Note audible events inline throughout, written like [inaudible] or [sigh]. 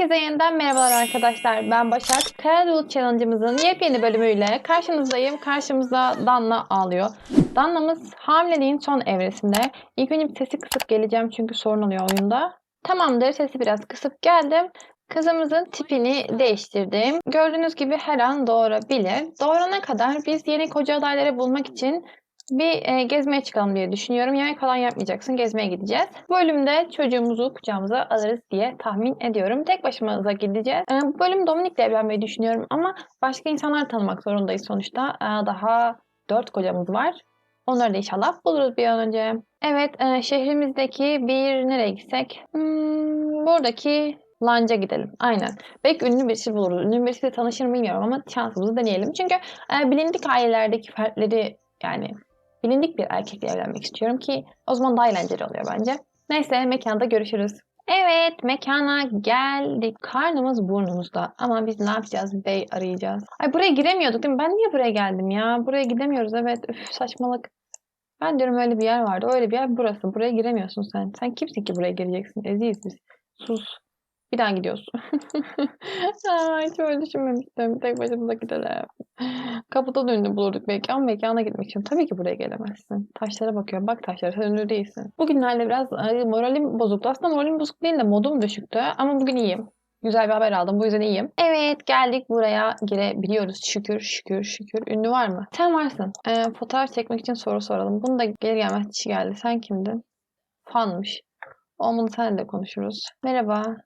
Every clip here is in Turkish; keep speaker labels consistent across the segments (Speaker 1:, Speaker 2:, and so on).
Speaker 1: Herkese yeniden merhabalar arkadaşlar. Ben Başak. Karadul Challenge'ımızın yepyeni bölümüyle karşınızdayım. Karşımızda Danla ağlıyor. Danla'mız hamileliğin son evresinde. İlk önce bir sesi kısıp geleceğim çünkü sorun oluyor oyunda. Tamamdır sesi biraz kısıp geldim. Kızımızın tipini değiştirdim. Gördüğünüz gibi her an doğurabilir. Doğurana kadar biz yeni koca adayları bulmak için bir e, gezmeye çıkalım diye düşünüyorum. Yemek falan yapmayacaksın. Gezmeye gideceğiz. Bu bölümde çocuğumuzu kucağımıza alırız diye tahmin ediyorum. Tek başımıza gideceğiz. E, bu bölüm Dominik'le evlenmeyi düşünüyorum ama başka insanlar tanımak zorundayız sonuçta. E, daha dört kocamız var. Onları da inşallah buluruz bir an önce. Evet, e, şehrimizdeki bir nereye gitsek? Hmm, buradaki Lanca gidelim. Aynen. Belki ünlü birisi buluruz. Ünlü birisiyle tanışır mı bilmiyorum ama şansımızı deneyelim. Çünkü e, bilindik ailelerdeki fertleri yani bilindik bir erkekle evlenmek istiyorum ki o zaman daha eğlenceli oluyor bence. Neyse mekanda görüşürüz. Evet mekana geldik. Karnımız burnumuzda ama biz ne yapacağız? Bey arayacağız. Ay buraya giremiyorduk değil mi? Ben niye buraya geldim ya? Buraya gidemiyoruz evet. Üf saçmalık. Ben diyorum öyle bir yer vardı. Öyle bir yer burası. Buraya giremiyorsun sen. Sen kimsin ki buraya gireceksin? Eziyiz biz. Sus. Bir daha gidiyorsun. [laughs] Aa, hiç öyle düşünmemiştim. Tek başımıza gidelim. Kapıda da bulurduk belki ama mekana gitmek için tabii ki buraya gelemezsin. Taşlara bakıyorum. Bak taşlara sen ünlü değilsin. Bugünlerde biraz moralim bozuktu. Aslında moralim bozuk değil de modum düşüktü. Ama bugün iyiyim. Güzel bir haber aldım. Bu yüzden iyiyim. Evet geldik buraya girebiliyoruz. Şükür şükür şükür. Ünlü var mı? Sen varsın. Ee, fotoğraf çekmek için soru soralım. Bunu da gelir gelmez kişi geldi. Sen kimdin? Fanmış. Olmadı senle de konuşuruz. Merhaba.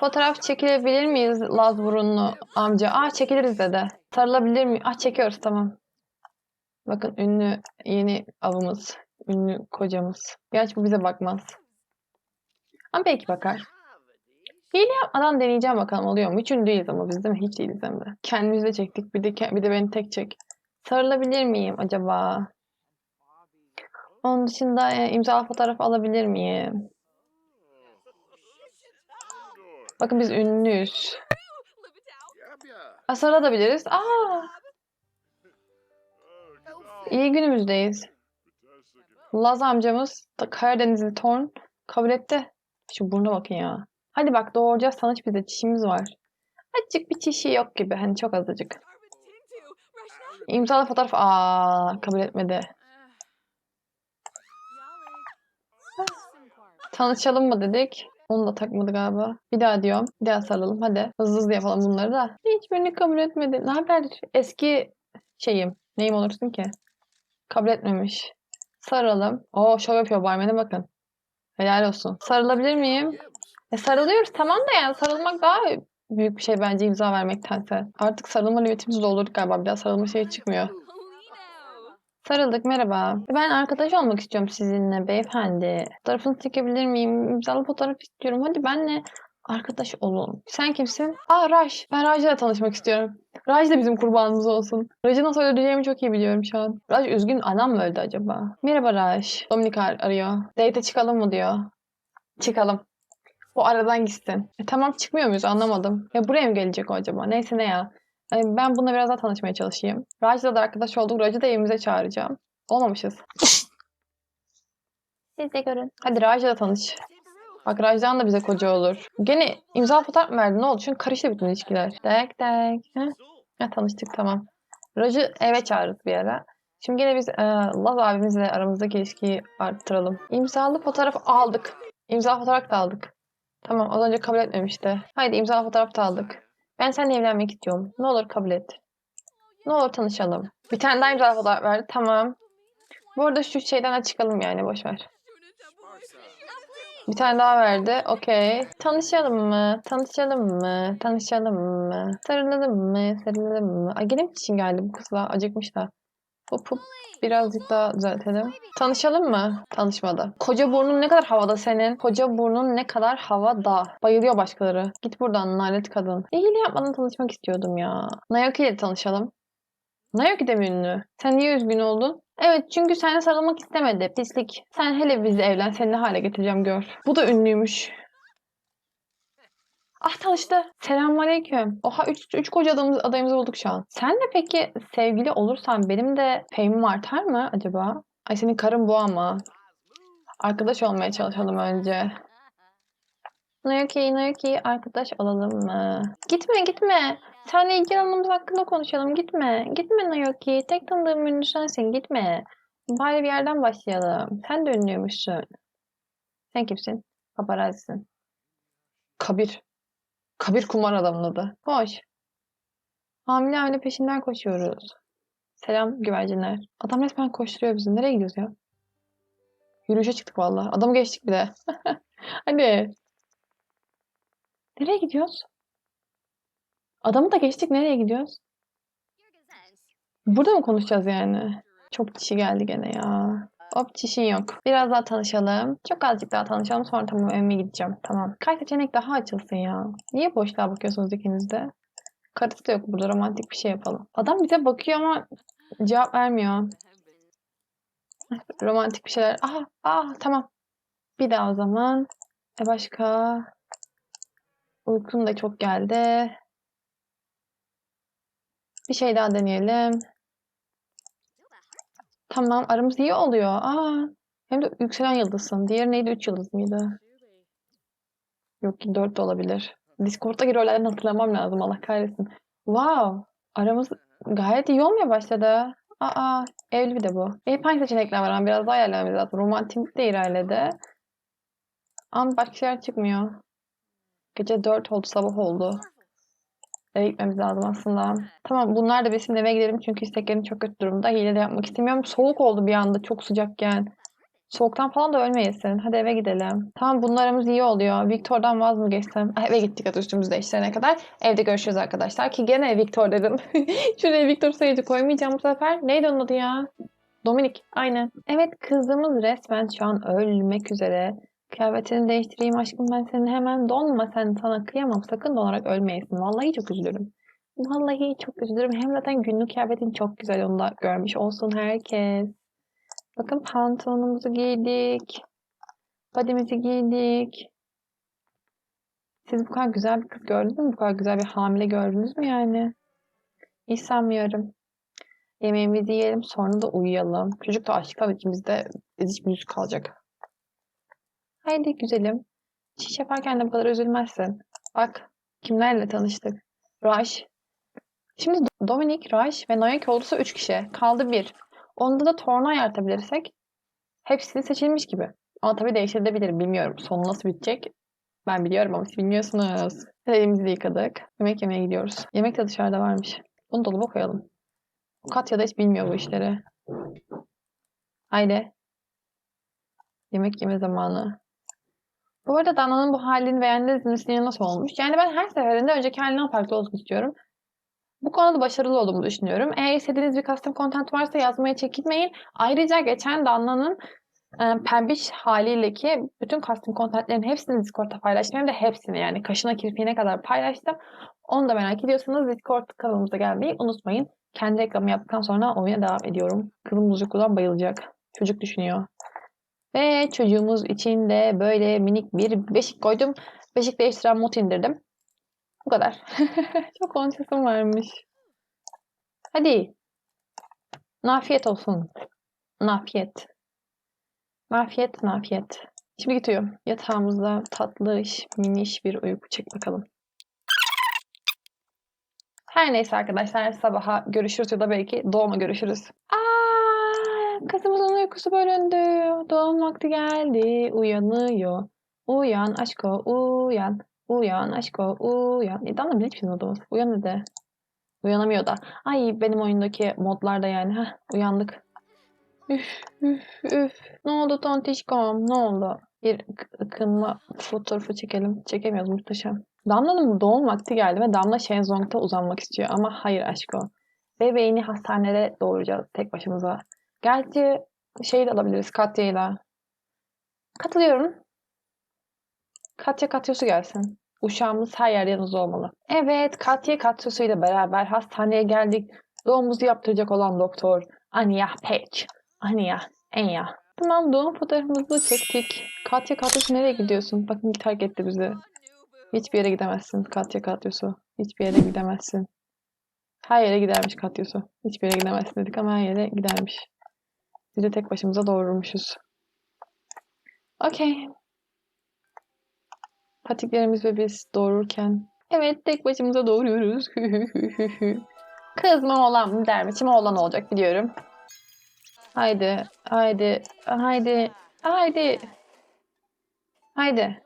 Speaker 1: Fotoğraf çekilebilir miyiz Laz burunlu amca? Aa çekiliriz dedi. Sarılabilir mi? Ah çekiyoruz tamam. Bakın ünlü yeni avımız. Ünlü kocamız. Gerçi bu bize bakmaz. Ama belki bakar. Hile yapmadan deneyeceğim bakalım oluyor mu? Hiç ünlü değiliz ama biz değil mi? Hiç değiliz hem de. Kendimiz de çektik. Bir de, bir de beni tek çek. Sarılabilir miyim acaba? Onun dışında e, imzalı fotoğraf alabilir miyim? Bakın biz ünlüyüz. Aa, sarılabiliriz. Aa, iyi günümüzdeyiz. Laz amcamız da Karadenizli Torn kabul etti. Şu buruna bakın ya. Hadi bak doğuracağız tanış bize çişimiz var. Azıcık bir çişi yok gibi. Hani çok azıcık. İmzalı fotoğraf. Aa kabul etmedi. Tanışalım mı dedik. Onu da takmadı galiba. Bir daha diyorum. Bir daha sarılalım. Hadi hızlı hızlı yapalım bunları da. Hiçbirini kabul etmedi. Ne haber? Eski şeyim. Neyim olursun ki? Kabul etmemiş. Sarılalım. Oo şov yapıyor barmene bakın. Helal olsun. Sarılabilir miyim? E sarılıyoruz tamam da yani sarılmak daha büyük bir şey bence imza vermektense. Artık sarılma limitimizi doldurduk galiba. Bir daha sarılma şeyi çıkmıyor. Sarıldık merhaba. Ben arkadaş olmak istiyorum sizinle beyefendi. Fotoğrafını çekebilir miyim? İmzalı fotoğraf istiyorum. Hadi benle arkadaş olun. Sen kimsin? Aa Raj. Ben Raj'la tanışmak istiyorum. Raj da bizim kurbanımız olsun. Raj'ı nasıl öldüreceğimi çok iyi biliyorum şu an. Raj üzgün anam mı öldü acaba? Merhaba Raj. Dominik ar- arıyor. Date'e çıkalım mı diyor. Çıkalım. O aradan gitsin. E, tamam çıkmıyor muyuz anlamadım. Ya buraya mı gelecek o acaba? Neyse ne ya. Ben bununla biraz daha tanışmaya çalışayım. Raj'la da arkadaş olduk. Raj'ı da evimize çağıracağım. Olmamışız. [laughs] Siz de görün. Hadi Raj'la da tanış. Bak Raj'dan da bize koca olur. Gene imza fotoğraf mı verdin? Ne oldu? Çünkü karıştı bütün ilişkiler. Dek dek. Ha? Ha, tanıştık tamam. Raj'ı eve çağırırız bir ara. Şimdi yine biz e, Laz abimizle aramızdaki ilişkiyi arttıralım. İmzalı fotoğraf aldık. İmza fotoğraf da aldık. Tamam az önce kabul etmemişti. Haydi imzalı fotoğraf da aldık. Ben seninle evlenmek istiyorum. Ne olur kabul et. Ne olur tanışalım. Bir tane daha imzalı fotoğraf verdi. Tamam. Bu arada şu şeyden de çıkalım yani boş ver. Bir tane daha verdi. Okey. Tanışalım mı? Tanışalım mı? Tanışalım mı? Sarılalım mı? Sarılalım mı? Ay gene mi çişin geldi bu kızla? Acıkmış da. Hop hop. Birazcık daha düzeltelim. Tanışalım mı? Tanışmadı. Koca burnun ne kadar havada senin? Koca burnun ne kadar havada? Bayılıyor başkaları. Git buradan lanet kadın. İyiliği yapmadan tanışmak istiyordum ya. Naoki ile tanışalım. Naoki de mi ünlü? Sen niye üzgün oldun? Evet çünkü seninle sarılmak istemedi. Pislik. Sen hele bizle evlen. Seni ne hale getireceğim gör. Bu da ünlüymüş. Ah tanıştı. Selamünaleyküm. Oha 3 üç koca adamımız, adayımızı bulduk şu an. Senle peki sevgili olursan benim de fame'im artar mı acaba? Ay senin karın bu ama. Arkadaş olmaya çalışalım önce. Naoki, Naoki arkadaş olalım mı? Gitme gitme. Seninle ilgili alanımız hakkında konuşalım. Gitme. Gitme Naoki. Tek tanıdığım ünlü sensin. Gitme. Bari bir yerden başlayalım. Sen de ünlüymüşsün. Sen kimsin? Paparazzisin. Kabir. Kabir kumar adamın adı. Hoş. Hamile hamile peşinden koşuyoruz. Selam güvercinler. Adam resmen koşturuyor bizi. Nereye gidiyoruz ya? Yürüyüşe çıktık vallahi. Adamı geçtik bir de. [laughs] Hadi. Nereye gidiyoruz? Adamı da geçtik. Nereye gidiyoruz? Burada mı konuşacağız yani? Çok kişi geldi gene ya. Hop çişin yok. Biraz daha tanışalım. Çok azıcık daha tanışalım. Sonra tamam evime gideceğim. Tamam. Kaç seçenek daha açılsın ya. Niye boşluğa bakıyorsunuz ikiniz de? Karısı da yok burada. Romantik bir şey yapalım. Adam bize bakıyor ama cevap vermiyor. Romantik bir şeyler. Aha, ah tamam. Bir daha o zaman. E başka? Uykum da çok geldi. Bir şey daha deneyelim. Tamam aramız iyi oluyor. Aa, hem de yükselen yıldızsın. Diğeri neydi? 3 yıldız mıydı? Yok ki 4 de olabilir. Discord'daki rollerden hatırlamam lazım. Allah kahretsin. Wow. Aramız gayet iyi olmaya başladı. Aa, evli bir de bu. Hep hangi seçenekler var ama biraz daha ayarlamamız lazım. Romantik de ilerledi. Ama başka şeyler çıkmıyor. Gece 4 oldu, sabah oldu. Eve gitmemiz lazım aslında. Tamam bunlar da besin eve gidelim çünkü isteklerim çok kötü durumda. Hile de yapmak istemiyorum. Soğuk oldu bir anda çok sıcakken. Soğuktan falan da ölmeyesin. Hadi eve gidelim. Tamam bunlarımız iyi oluyor. Victor'dan vaz mı geçsem? Ah, [laughs] eve gittik hadi üstümüzü değiştirene kadar. Evde görüşürüz arkadaşlar. Ki gene Victor dedim. [laughs] Şuraya Victor sayıcı koymayacağım bu sefer. Neydi onun adı ya? Dominik. Aynen. Evet kızımız resmen şu an ölmek üzere. Kıyafetini değiştireyim aşkım ben seni hemen donma sen sana kıyamam sakın donarak ölmeyesin. Vallahi çok üzülürüm. Vallahi çok üzülürüm. Hem zaten günlük kıyafetin çok güzel onu da görmüş olsun herkes. Bakın pantolonumuzu giydik. Body'mizi giydik. Siz bu kadar güzel bir kız gördünüz mü? Bu kadar güzel bir hamile gördünüz mü yani? Hiç sanmıyorum. Yemeğimizi yiyelim sonra da uyuyalım. Çocuk da açlıktan içimizde eziş büzük kalacak. Haydi güzelim. Şiş yaparken de bu kadar üzülmezsin. Bak kimlerle tanıştık. Raj. Şimdi Dominik, Raj ve Naoki olursa 3 kişi. Kaldı bir. Onda da torna ayartabilirsek hepsi seçilmiş gibi. Ama tabii değişebilir. Bilmiyorum. Sonu nasıl bitecek? Ben biliyorum ama siz bilmiyorsunuz. Elimizi yıkadık. Yemek yemeye gidiyoruz. Yemek de dışarıda varmış. Bunu dolaba koyalım. Katya da hiç bilmiyor bu işleri. Haydi. Yemek yeme zamanı. Bu arada Dana'nın bu halini beğendiniz mi? Sizce nasıl olmuş? Yani ben her seferinde önceki halinden farklı olsun istiyorum. Bu konuda başarılı olduğumu düşünüyorum. Eğer istediğiniz bir custom content varsa yazmaya çekinmeyin. Ayrıca geçen Dana'nın e, pembiş haliyle ki bütün custom contentlerin hepsini Discord'da paylaştım. Hem de hepsini yani kaşına kirpiğine kadar paylaştım. Onu da merak ediyorsanız Discord kanalımıza gelmeyi unutmayın. Kendi reklamı yaptıktan sonra oyuna devam ediyorum. Kızım Muziku'dan bayılacak. Çocuk düşünüyor. Ve çocuğumuz için de böyle minik bir beşik koydum. Beşik değiştiren mod indirdim. Bu kadar. [laughs] Çok konuşasım varmış. Hadi. Nafiyet olsun. Nafiyet. Nafiyet, nafiyet. Şimdi gidiyorum. Yatağımızda tatlış, miniş bir uyku çek bakalım. Her neyse arkadaşlar sabaha görüşürüz ya da belki doğuma görüşürüz. Aa, kızımızın uykusu bölündü. Doğum vakti geldi. Uyanıyor. Uyan aşko uyan. Uyan aşko uyan. E, Damla bilir misin odamız? Uyan dedi. Uyanamıyor da. Ay benim oyundaki modlarda yani. Heh, uyandık. Üf üf üf. Ne oldu tontişkom? Ne oldu? Bir ıkınma fotoğrafı çekelim. Çekemiyoruz muhteşem. Damla'nın doğum vakti geldi ve Damla şezlongda uzanmak istiyor. Ama hayır aşko. Bebeğini hastanede doğuracağız tek başımıza. Gerçi şey de alabiliriz Katya'yla. Katılıyorum. Katya Katya'sı gelsin. Uşağımız her yerde yanımızda olmalı. Evet, Katya Katya'sı ile beraber hastaneye geldik. Doğumumuzu yaptıracak olan doktor Anya Page. Anya, Anya. Tamam doğum fotoğrafımızı çektik. Katya Katya'sı nereye gidiyorsun? Bakın terk etti bizi. Hiçbir yere gidemezsin Katya Katya'sı. Hiçbir yere gidemezsin. Her yere gidermiş Katya'sı. Hiçbir yere gidemezsin dedik ama her yere gidermiş. Biz de tek başımıza doğurmuşuz. Okey. Patiklerimiz ve biz doğururken. Evet tek başımıza doğuruyoruz. [laughs] Kız mı oğlan mı der mi? Kim oğlan olacak biliyorum. Haydi, haydi, haydi, haydi. Haydi.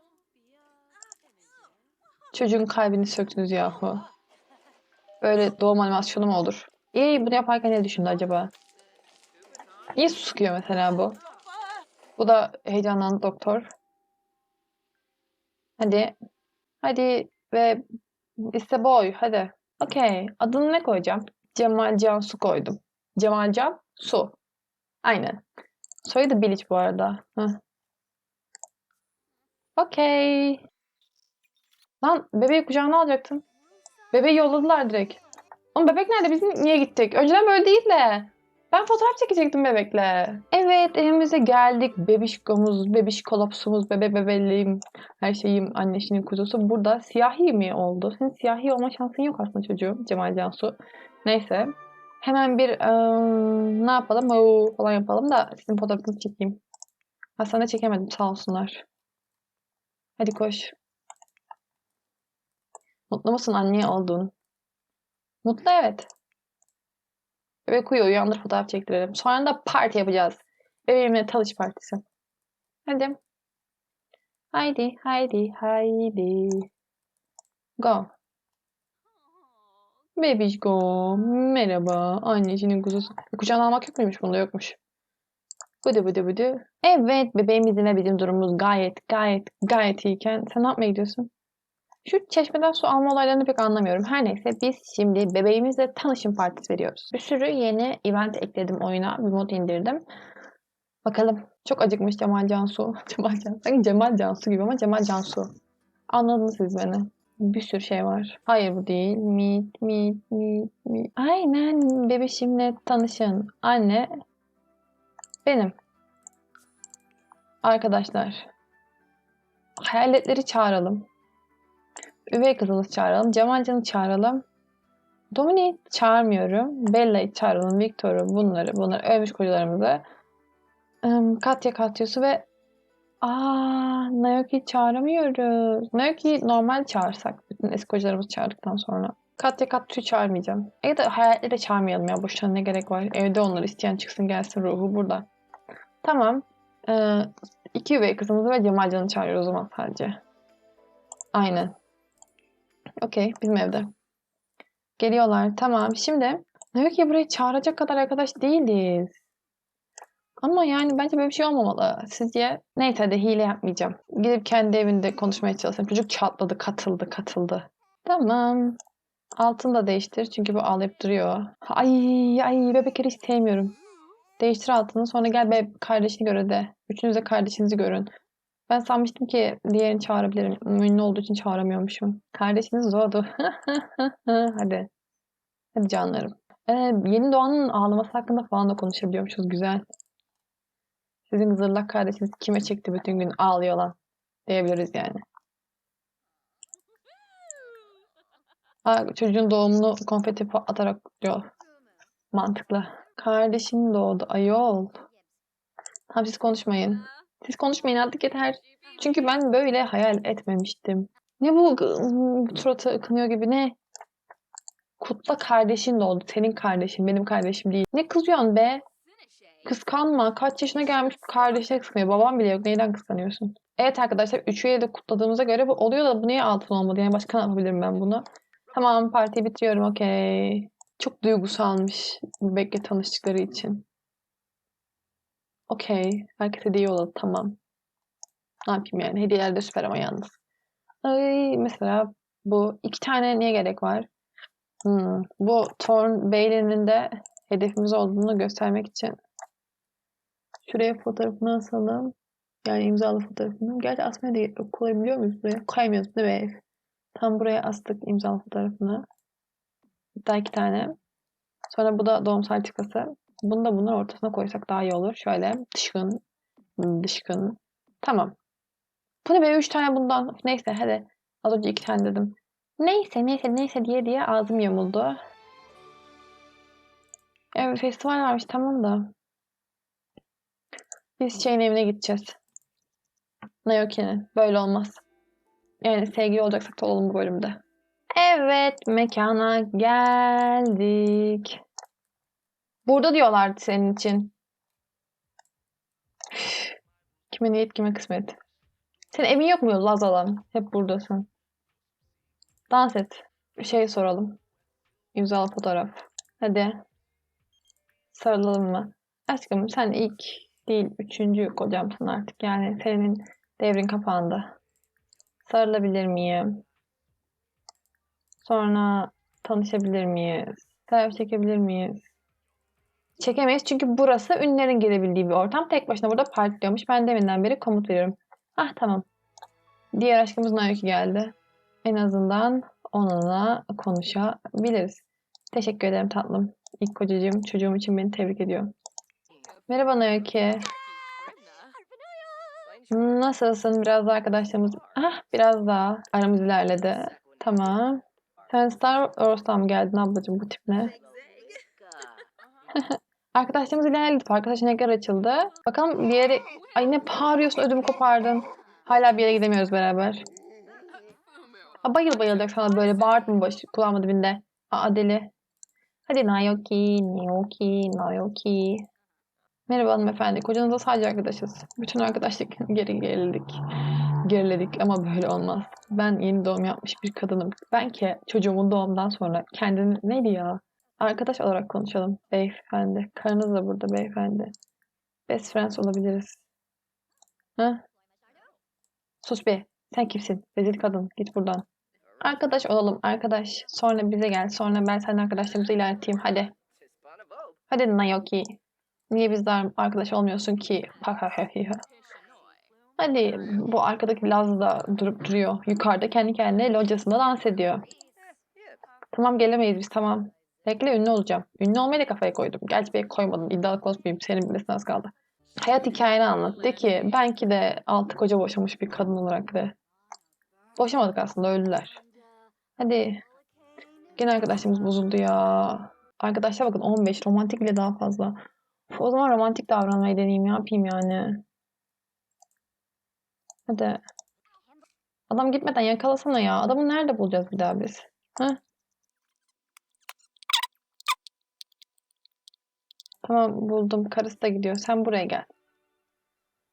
Speaker 1: Çocuğun kalbini söktünüz yahu. Böyle doğum animasyonu mu olur? İyi bunu yaparken ne düşündü acaba? Niye su sıkıyor mesela bu? Bu da heyecanlandı doktor. Hadi. Hadi ve işte boy hadi. Okey. Adını ne koyacağım? Cemal Can Su koydum. Cemal Can Su. Aynen. Soyadı Bilic bu arada. Okey. Lan bebeği kucağına alacaktın. Bebeği yolladılar direkt. Oğlum bebek nerede? Biz niye gittik? Önceden böyle değil de. Ben fotoğraf çekecektim bebekle. Evet evimize geldik. Bebişkomuz, bebişkolopsumuz, bebe bebelliğim, her şeyim annesinin kuzusu. Burada siyahi mi oldu? Senin siyahi olma şansın yok aslında çocuğum. Cemal Cansu. Neyse. Hemen bir eee, ne yapalım? Oo, falan yapalım da sizin fotoğrafınızı çekeyim. Hastanede çekemedim sağ olsunlar. Hadi koş. Mutlu musun anne olduğun? Mutlu evet. Bebek uyuyor uyandır fotoğraf çektirelim. Sonra da parti yapacağız. Bebeğimle tanış partisi. Hadi. Haydi, haydi, haydi. Go. Bebişko. Merhaba. Annesinin kuzusu. Kucağına almak yok muymuş bunda? Yokmuş. Bıdı bıdı bıdı. Evet bebeğimizin ve bizim durumumuz gayet gayet gayet iyiyken sen ne yapmaya gidiyorsun? Şu çeşmeden su alma olaylarını pek anlamıyorum. Her neyse biz şimdi bebeğimizle tanışım partisi veriyoruz. Bir sürü yeni event ekledim oyuna. Bir mod indirdim. Bakalım. Çok acıkmış Cemal Cansu. [laughs] Cemal Cansu. Sanki Cemal Cansu gibi ama Cemal Cansu. Anladınız siz beni. Bir sürü şey var. Hayır bu değil. Meet, meet, meet, meet. Aynen. Bebişimle tanışın. Anne. Benim. Arkadaşlar. Hayaletleri çağıralım. Üvey kızımızı çağıralım. Cemalcan'ı çağıralım. Dominik'i çağırmıyorum. Bella'yı çağıralım. Victor'u bunları, bunları ölmüş kocalarımızı. Katya Katyus'u ve Aa, Naoki'yi çağıramıyoruz. Naoki'yi normal çağırsak. Bütün eski kocalarımızı çağırdıktan sonra. Katya Katyus'u çağırmayacağım. Ya da hayaletleri çağırmayalım ya. Boşuna ne gerek var. Evde onları isteyen çıksın gelsin ruhu burada. Tamam. Ee, iki üvey kızımızı ve Cemalcan'ı çağırıyoruz o zaman sadece. Aynen. Okey, bizim evde. Geliyorlar. Tamam. Şimdi Naoki'yi buraya çağıracak kadar arkadaş değiliz. Ama yani bence böyle bir şey olmamalı. Sizce? Neyse hadi hile yapmayacağım. Gidip kendi evinde konuşmaya çalışayım. Çocuk çatladı, katıldı, katıldı. Tamam. Altını da değiştir. Çünkü bu ağlayıp duruyor. Ay ay bebekleri hiç sevmiyorum. Değiştir altını. Sonra gel be kardeşini gör de. Üçünüz de kardeşinizi görün. Ben sanmıştım ki diğerini çağırabilirim. Ünlü olduğu için çağıramıyormuşum. Kardeşiniz doğdu. [laughs] Hadi. Hadi canlarım. Ee, yeni doğanın ağlaması hakkında falan da konuşabiliyormuşuz. Güzel. Sizin zırlak kardeşiniz kime çekti bütün gün ağlıyor lan diyebiliriz yani. Aa, çocuğun doğumunu konfeti atarak diyor. Mantıklı. Kardeşin doğdu. Ayol. Tamam siz konuşmayın. Siz konuşmayın artık yeter. Çünkü ben böyle hayal etmemiştim. Ne bu suratı ıkınıyor gibi ne? Kutla kardeşin doğdu. Senin kardeşin, benim kardeşim değil. Ne kızıyorsun be? Kıskanma. Kaç yaşına gelmiş kardeşine kıskanıyor. Babam bile yok. Neyden kıskanıyorsun? Evet arkadaşlar 3 üyeyi de kutladığımıza göre bu oluyor da bu niye altın olmadı? Yani başka ne yapabilirim ben bunu? Tamam partiyi bitiriyorum okey. Çok duygusalmış Bebek'le tanıştıkları için. Okey. Herkes hediye yolladı. Tamam. Ne yapayım yani? Hediyeler de süper ama yalnız. Ay, mesela bu iki tane niye gerek var? Hmm, bu Thorn Bailey'nin de hedefimiz olduğunu göstermek için şuraya fotoğrafını asalım. Yani imzalı fotoğrafını. Gerçi asmaya da gerek. Koyabiliyor muyuz buraya? Kaymıyoruz değil mi? Tam buraya astık imzalı fotoğrafını. Hatta iki tane. Sonra bu da doğum sertifikası. Bunu da bunun ortasına koysak daha iyi olur. Şöyle dışkın, dışkın. Tamam. Bu ne be? Üç tane bundan. Neyse hadi. Az önce iki tane dedim. Neyse neyse neyse diye diye ağzım yamuldu. Evet festival varmış tamam da. Biz şeyin evine gideceğiz. Naoki'nin. Böyle olmaz. Yani sevgili olacaksak da olalım bu bölümde. Evet, mekana geldik. Burada diyorlardı senin için. Kime niyet kime kısmet. Senin evin yok mu Laz alan? Hep buradasın. Dans et. Bir şey soralım. İmzalı fotoğraf. Hadi. Sarılalım mı? Aşkım sen ilk değil üçüncü kocamsın artık. Yani senin devrin kapandı. Sarılabilir miyim? Sonra tanışabilir miyiz? Selfie çekebilir miyiz? Çekemeyiz çünkü burası ünlülerin gelebildiği bir ortam. Tek başına burada partiliyormuş. Ben deminden beri komut veriyorum. Ah tamam. Diğer aşkımız Naoki geldi. En azından onunla konuşabiliriz. Teşekkür ederim tatlım. İlk kocacığım çocuğum için beni tebrik ediyor. Merhaba Naoki. Nasılsın? Biraz da arkadaşlarımız... Ah biraz daha aramız ilerledi. Tamam. Sen Star Wars'tan mı geldin ablacığım bu tip ne? [laughs] Arkadaşlarımız ilerledi. Arkadaş renkler açıldı. Bakalım bir yere... Ay ne bağırıyorsun ödümü kopardın. Hala bir yere gidemiyoruz beraber. Aa, bayıl bayılacak sana böyle bağırtma başı kulağımın dibinde. Aa deli. Hadi Naoki, Naoki, Naoki. Merhaba hanımefendi. Kocanızla sadece arkadaşız. Bütün arkadaşlık [laughs] geri geriledik. Geriledik ama böyle olmaz. Ben yeni doğum yapmış bir kadınım. Ben ki çocuğumun doğumdan sonra kendini neydi ya? Arkadaş olarak konuşalım beyefendi. Karınız da burada beyefendi. Best friends olabiliriz. Ha? Sus be. Sen kimsin? Rezil kadın. Git buradan. Arkadaş olalım arkadaş. Sonra bize gel. Sonra ben senin arkadaşlarımızı ilerleteyim. Hadi. Hadi Naoki. Niye bizler arkadaş olmuyorsun ki? Hadi bu arkadaki Laz da durup duruyor. Yukarıda kendi kendine locasında dans ediyor. Tamam gelemeyiz biz tamam. Bekle ünlü olacağım. Ünlü olmaya da kafaya koydum. Gerçi bir koymadım. İddialı konuşmayayım. Senin bilesine az kaldı. Hayat hikayeni anlat. De ki benki de altı koca boşamış bir kadın olarak de. Boşamadık aslında öldüler. Hadi. Gene arkadaşlarımız bozuldu ya. Arkadaşlar bakın 15 romantik bile daha fazla. O zaman romantik davranmayı deneyeyim. Ne yapayım yani? Hadi. Adam gitmeden yakalasana ya. Adamı nerede bulacağız bir daha biz? Heh. Tamam buldum. Karısı da gidiyor. Sen buraya gel.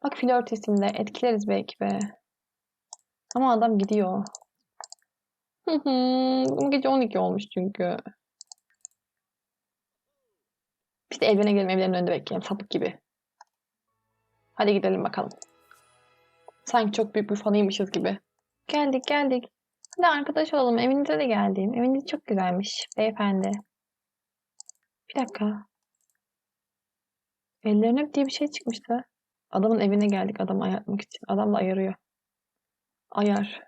Speaker 1: Bak flört isimde. Etkileriz belki be. Ama adam gidiyor. Bu gece 12 olmuş çünkü. Biz de evine gidelim. Evlerin önünde bekleyelim. Sapık gibi. Hadi gidelim bakalım. Sanki çok büyük bir fanıymışız gibi. Geldik geldik. Hadi arkadaş olalım. Evinize de geldim. Eviniz çok güzelmiş beyefendi. Bir dakika. Ellerine diye bir şey çıkmıştı. Adamın evine geldik adamı ayartmak için. Adam da ayarıyor. Ayar.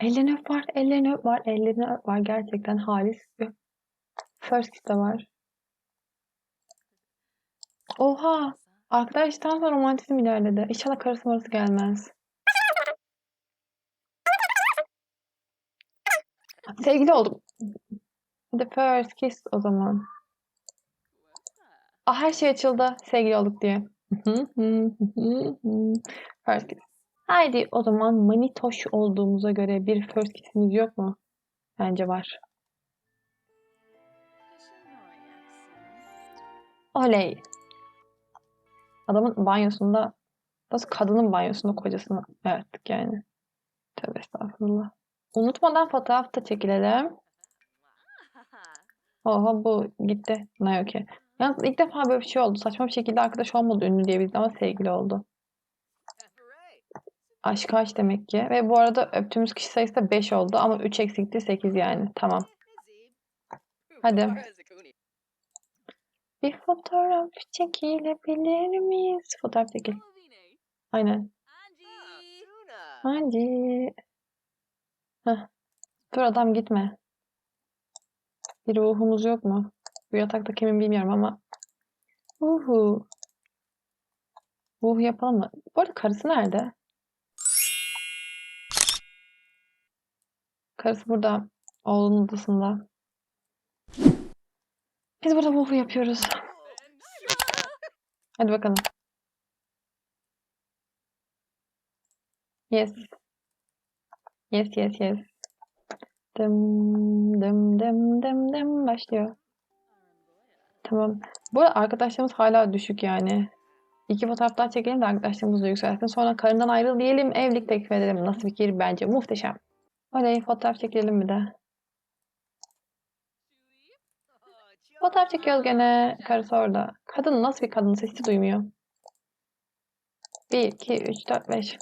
Speaker 1: Ellerini öp var, ellerini öp var, ellerini öp var. Gerçekten halis. First kiss de var. Oha! Arkadaştan sonra romantizm ilerledi. İnşallah karısı marısı gelmez. Sevgili oldum. Hadi first kiss o zaman. Ah her şey açıldı. Sevgili olduk diye. first kiss. Haydi o zaman manitoş olduğumuza göre bir first kiss'imiz yok mu? Bence var. Oley. Adamın banyosunda nasıl kadının banyosunda kocasını evet yani. Tövbe estağfurullah. Unutmadan fotoğraf da çekilelim. Oha bu gitti. Naoki. Yalnız ilk defa böyle bir şey oldu. Saçma bir şekilde arkadaş olmadı ünlü diye bildi ama sevgili oldu. Aşk aşk demek ki. Ve bu arada öptüğümüz kişi sayısı da 5 oldu ama 3 eksikti 8 yani. Tamam. Hadi. Bir fotoğraf çekilebilir miyiz? Fotoğraf çekil. Aynen. Hadi. Heh. Dur adam gitme. Bir ruhumuz yok mu? Bu yatakta kimin bilmiyorum ama. Uhu. Ruh yapalım mı? Bu arada karısı nerede? Karısı burada. Oğlunun odasında. Biz burada vuhu yapıyoruz. Hadi bakalım. Yes. Yes yes yes. Dım dım dım dım dım başlıyor. Tamam. Bu arada arkadaşlarımız hala düşük yani. İki fotoğraf daha çekelim de arkadaşlarımız da yükselsin. Sonra karından ayrıl diyelim, evlilik teklif edelim. Nasıl fikir? Bence muhteşem. Oley fotoğraf çekelim bir de. Fotoğraf çekiyoruz gene. Karısı orada. Kadın nasıl bir kadın? Sesi duymuyor. 1, 2, 3, 4, 5.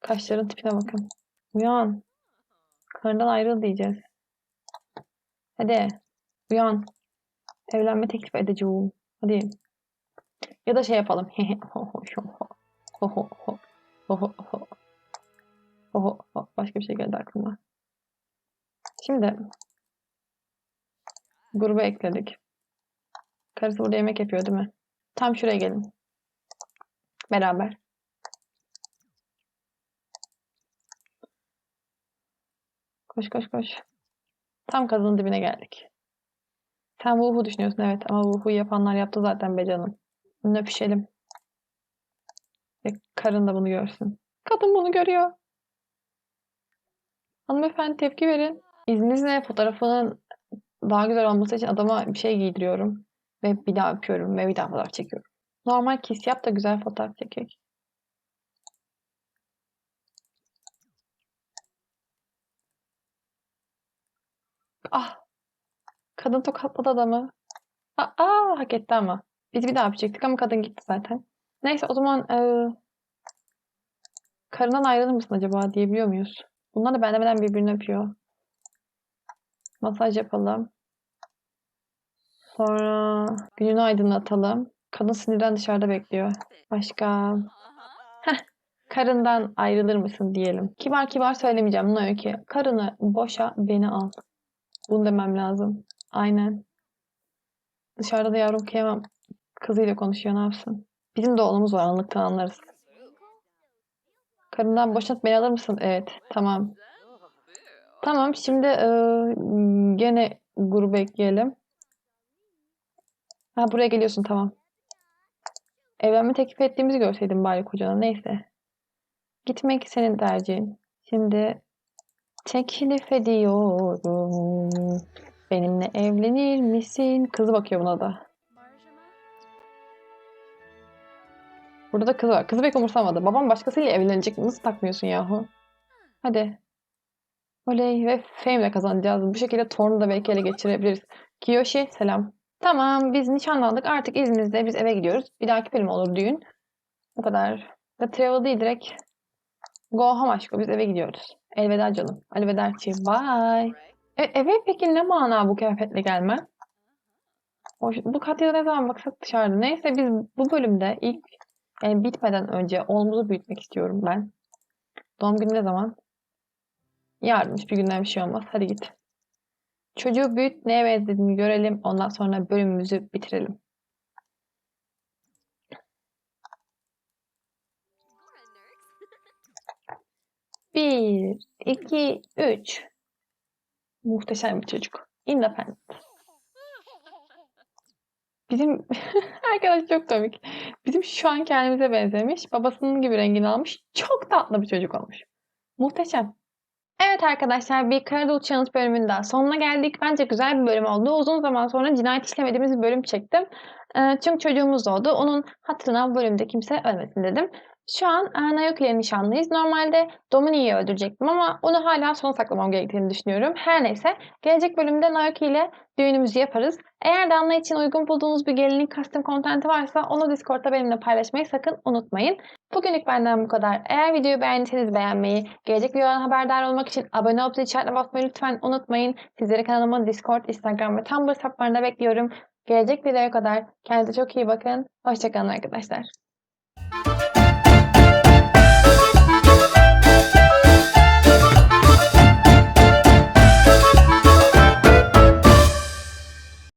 Speaker 1: Kaşların tipine bakın. Uyan. Karından ayrıl diyeceğiz. Hadi. Uyan. Evlenme teklif edeceğim. Hadi. Ya da şey yapalım. Başka bir şey geldi aklıma. Şimdi gruba ekledik. Karısı burada yemek yapıyor değil mi? Tam şuraya gelin. Beraber. Koş koş koş. Tam kadının dibine geldik. Sen Wuhu düşünüyorsun evet ama Wuhu'yu yapanlar yaptı zaten be canım. Bunu. Ve karın da bunu görsün. Kadın bunu görüyor. Hanımefendi tepki verin. İzninizle fotoğrafının daha güzel olması için adama bir şey giydiriyorum. Ve bir daha öpüyorum ve bir daha fotoğraf çekiyorum. Normal kiss yap da güzel fotoğraf çekek. Ah! Kadın tokatladı adamı. Aa, hak etti ama. Biz bir daha yapacaktık ama kadın gitti zaten. Neyse o zaman eee karından ayrılır mısın acaba diyebiliyor muyuz? Bunlar da benden benden birbirini öpüyor. Masaj yapalım. Sonra gününü aydınlatalım. Kadın sinirden dışarıda bekliyor. Başka? Heh, karından ayrılır mısın diyelim. Kibar kibar söylemeyeceğim. Buna öykü. Karını boşa beni al. Bunu demem lazım. Aynen. Dışarıda da yavrum kıyamam. Kızıyla konuşuyor ne yapsın. Bizim de oğlumuz var anlıktan anlarız. Karından boşalt beni alır mısın? Evet. Tamam. Tamam şimdi eee, gene grubu ekleyelim. Ha buraya geliyorsun tamam. Evlenme teklif ettiğimizi görseydin bari kocana. Neyse. Gitmek senin tercihin. Şimdi teklif ediyorum. Benimle evlenir misin? Kızı bakıyor buna da. Burada da kız var. Kızı pek umursamadı. Babam başkasıyla evlenecek. Nasıl takmıyorsun yahu? Hadi. Oley ve fame'le kazanacağız. Bu şekilde torunu da belki ele geçirebiliriz. Kiyoshi selam. Tamam biz nişanlandık. Artık izninizle biz eve gidiyoruz. Bir dahaki bölüm olur düğün. Bu kadar. Ve travel değil direkt go home aşkı. Biz eve gidiyoruz. Elveda canım. Elvederci. Bye. E, eve peki ne mana bu kıyafetle gelme? Hoş, bu Katya'da ne zaman baksak dışarıda. Neyse biz bu bölümde ilk yani bitmeden önce oğlumuzu büyütmek istiyorum ben. Doğum günü ne zaman? Yarın hiçbir günden bir şey olmaz. Hadi git. Çocuğu büyüt, neye benzediğini görelim. Ondan sonra bölümümüzü bitirelim. Bir, iki, üç. Muhteşem bir çocuk. Independent. Bizim [laughs] arkadaş çok komik. Bizim şu an kendimize benzemiş. Babasının gibi rengini almış. Çok tatlı bir çocuk olmuş. Muhteşem. Evet arkadaşlar bir Karadolu Challenge bölümünün daha sonuna geldik. Bence güzel bir bölüm oldu. Uzun zaman sonra cinayet işlemediğimiz bir bölüm çektim. Ee, çünkü çocuğumuz doğdu. Onun hatırına bu bölümde kimse ölmesin dedim. Şu an e, Naoki ile nişanlıyız. Normalde Domini'yi öldürecektim ama onu hala sona saklamam gerektiğini düşünüyorum. Her neyse gelecek bölümde Naoki ile düğünümüzü yaparız. Eğer Danla için uygun bulduğunuz bir gelinlik custom content'i varsa onu Discord'da benimle paylaşmayı sakın unutmayın. Bugünlük benden bu kadar. Eğer videoyu beğendiyseniz beğenmeyi, gelecek videodan haberdar olmak için abone olup zil basmayı lütfen unutmayın. Sizleri kanalıma Discord, Instagram ve Tumblr hesaplarında bekliyorum. Gelecek videoya kadar kendinize çok iyi bakın. Hoşçakalın arkadaşlar.